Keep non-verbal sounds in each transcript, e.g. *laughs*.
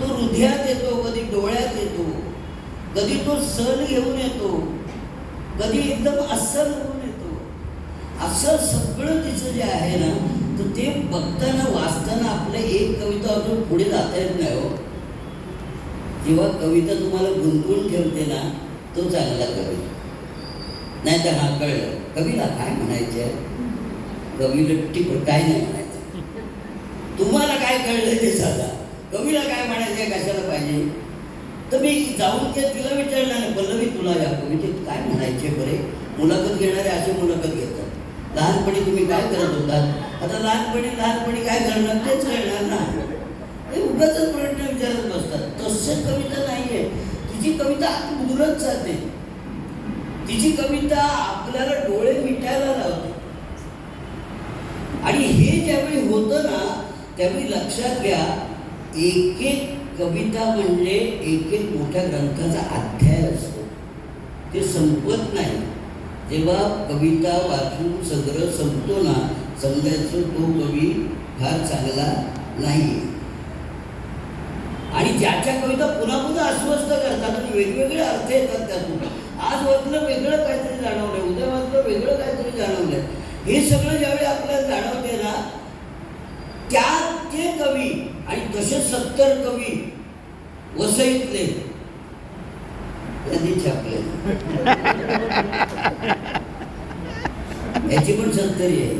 तो हृदयात येतो कधी डोळ्यात येतो कधी तो सण घेऊन येतो कधी एकदम अस्सल होऊन येतो. असं सगळं तिचं जे आहे ना तर ते बघताना वाचताना आपलं एक कविता अजून पुढे जाता येत नाही हो. जेव्हा कविता तुम्हाला गुंतवून ठेवते ना तो चांगला कवी. नाही तर हा कळलं कवीला काय म्हणायचं आहे कवीला टिप काय नाही म्हणायचं. तुम्हाला काय कळलं ते सांगा. कवीला काय म्हणायचं आहे कशाला पाहिजे? तर मी जाऊन ते तिला विचारलं आणि पल्लवी तुला या कवितेत काय म्हणायचे बरे? मुलाखत घेणारे असे मुलाखत घेतात. लहानपणी तुम्ही काय करत होतात आता लहानपणी लहानपणी काय करणार तेच करणार ना. ते उगाच प्रश्न विचारत बसतात. तसं कविता नाहीये. तिची कविता आत जाते. तिची कविता आपल्याला डोळे मिटायला लावते. आणि हे ज्यावेळी होतं ना त्यावेळी लक्षात घ्या एक एक कविता म्हणजे एक एक मोठ्या ग्रंथाचा अध्याय असतो. ते संपत नाही. जेव्हा कविता वाचून सगळं संपतो ना समजायचं तो कवी फार चांगला नाही आणि ज्याच्या कविता पुन्हा पुन्हा अस्वस्थ करतात आणि वेगवेगळे अर्थ येतात त्यातून. आज वाचलं वेगळं काहीतरी जाणवलंय उद्या वाचलं वेगळं काहीतरी जाणवलंय. हे सगळं ज्यावेळी आपल्याला जाणवते ना त्या ते कवी आणि तसे सत्तर कवी वसईतले त्यांनी छापले. याची पण सत्तरी आहे.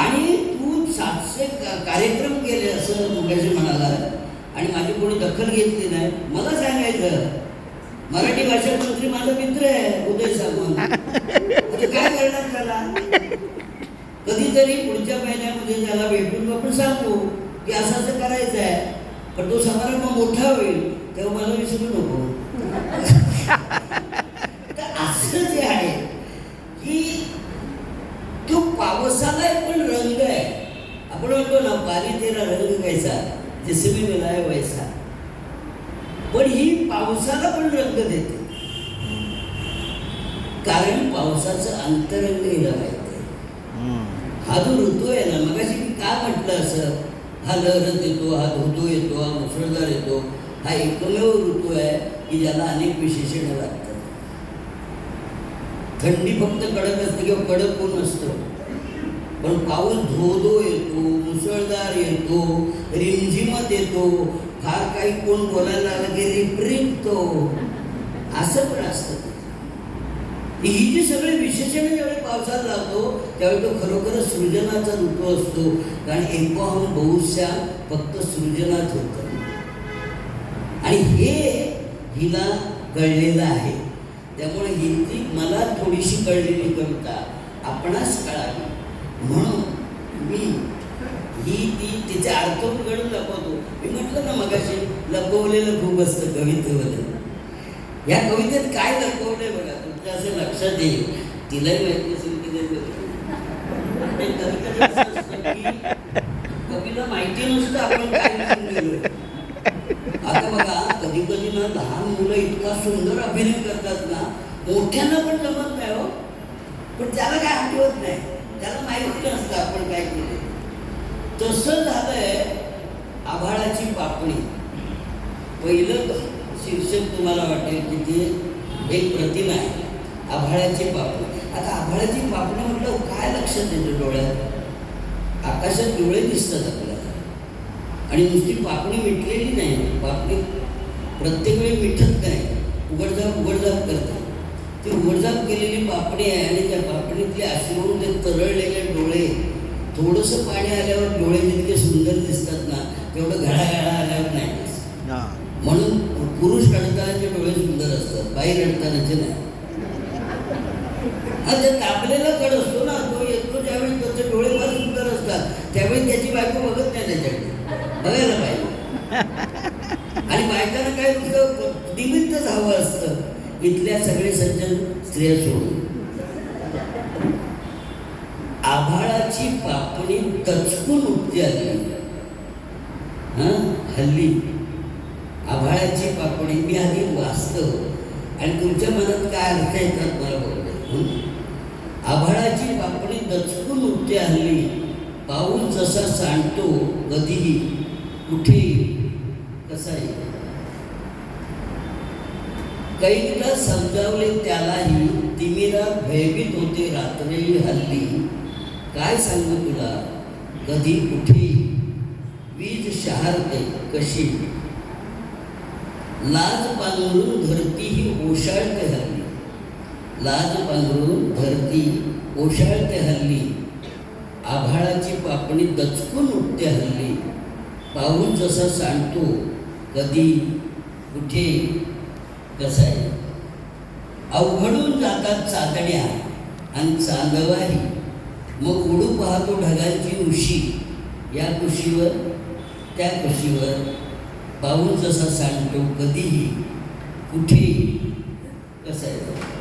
आणि तू सातशे कार्यक्रम केले असं मुकेश म्हणाला. आणि माझी कोणी दखल घेतली नाही. मला सांगायचं मराठी भाषा मंत्री माझा मित्र आहे उदय सामंत. म्हणजे काय करणार त्याला? कधीतरी पुढच्या महिन्यामध्ये त्याला भेटून आपण सांगतो की असं असं करायचं आहे पण तो समारंभ मोठा होईल तेव्हा मला विसरू नको. *laughs* तर असं जे आहे की तो पावसाला पण रंग आहे. आपण म्हणतो ना पाणी तेरा रंग घ्यायचा जसे मी मिळाय व्हायचा. पण ही पावसाला पण रंग देते. कारण पावसाचं अंतरंग हिला माहिती आहे. हा जो ऋतू आहे ना मगाशी मी का म्हटलं असं? हा लहरत येतो हा धोतो येतो हा मुसळधार येतो. हा एकमेव ऋतू आहे की ज्याला अनेक विशेषणं लागतात. थंडी फक्त कडक असते किंवा कडक कोण असतं. पण पाऊस धो धो येतो मुसळधार येतो रिमझिमत येतो फार काही कोण बोलायला आलं की रिपरिपतो. असं पण असतं. ही जी सगळी विशेषणे ज्यावेळी पावसाळ्यात लावतो त्यावेळी तो खरोखरच सृजनाचा ऋतू असतो. कारण एकवाहून बहुशा फक्त सृजनात होतं. आणि हे हिला कळलेलं आहे. त्यामुळे हिंदी ती मला थोडीशी कळलेली कविता आपणास कळावी. म्हणून मी ही ती तिचे अर्थ उघडून लपवतो मी म्हटलं ना मगाशी लपवलेलं खूप असतं कवितेमध्ये. या कवितेत काय लपवलंय बघा तुमच्या असं लक्षात येईल. तिलाही माहिती असेल की कवीला माहिती नसतं आपण काय आता बघा कधी कधी ना लहान मुलं इतका सुंदर अभिनय करतात ना मोठ्यांना पण जमत नाही हो. पण त्याला काय आठवत नाही. त्याला माहिती नसतं आपण काय केलं तसं झालंय आभाळाची पापणी. पहिलं शीर्षक तुम्हाला वाटेल की ते एक प्रतिमा आहे. आभाळाची पापणं. आता आभाळाची पापणं म्हटलं काय लक्षात येतं डोळ्यात? आकाशात डोळे दिसतात आपल्याला. आणि नुसती पापणी मिटलेली नाही. पापणी प्रत्येक वेळी मिठत नाही. उघडझाप उघडझाप करतात. ती उघडझाप केलेली पापणी आहे आणि त्या पापणीतले आश्रवून ते तरळलेले डोळे थोडंसं पाणी आल्यावर डोळे जितके सुंदर दिसतात ना तेवढं घडा बाहेर असतात नाही. तापलेला कड असतो ना तो येतो ज्यावेळी त्याचे डोळे फार सुंदर असतात त्यावेळी त्याची बायको बघत नाही त्याच्याकडे. बघायला पाहिजे. आणि बायकांना काय नुसतं निमित्तच हवं असतं. इथल्या सगळे सज्जन स्त्रिया सोडून. आभाळाची पापणी तचकून उठते आली. हल्ली. आभाळाची पापणी मी आधी वाचतो आणि तुमच्या मनात काय अर्थ येतात मला बोलले आभाळाची पापडी दचकून उठते हल्ली. पाऊस जसा सांडतो कधीही कुठे? कसा आहे? कैकला समजावले त्यालाही तिमिरा भयभीत होते रात्री हल्ली. काय सांगू तुला? कधी कुठे? वीज शहारते कशी? लाज पांघरून धरती ही ओशाळते हल्ली. लाज पांघरून धरती ओशाळते हल्ली. आभाळाची पापणी दचकून उठते हल्ली. पाहून जसा सांडतो कधी कुठे कसं आहे? अवघडून जातात चादड्या आणि चांदवाही मग उडू पाहतो ढगांची उशी. या कुशीवर त्या कुशीवर. पाहून जसा सांडतो कधीही कुठेही कसं आहे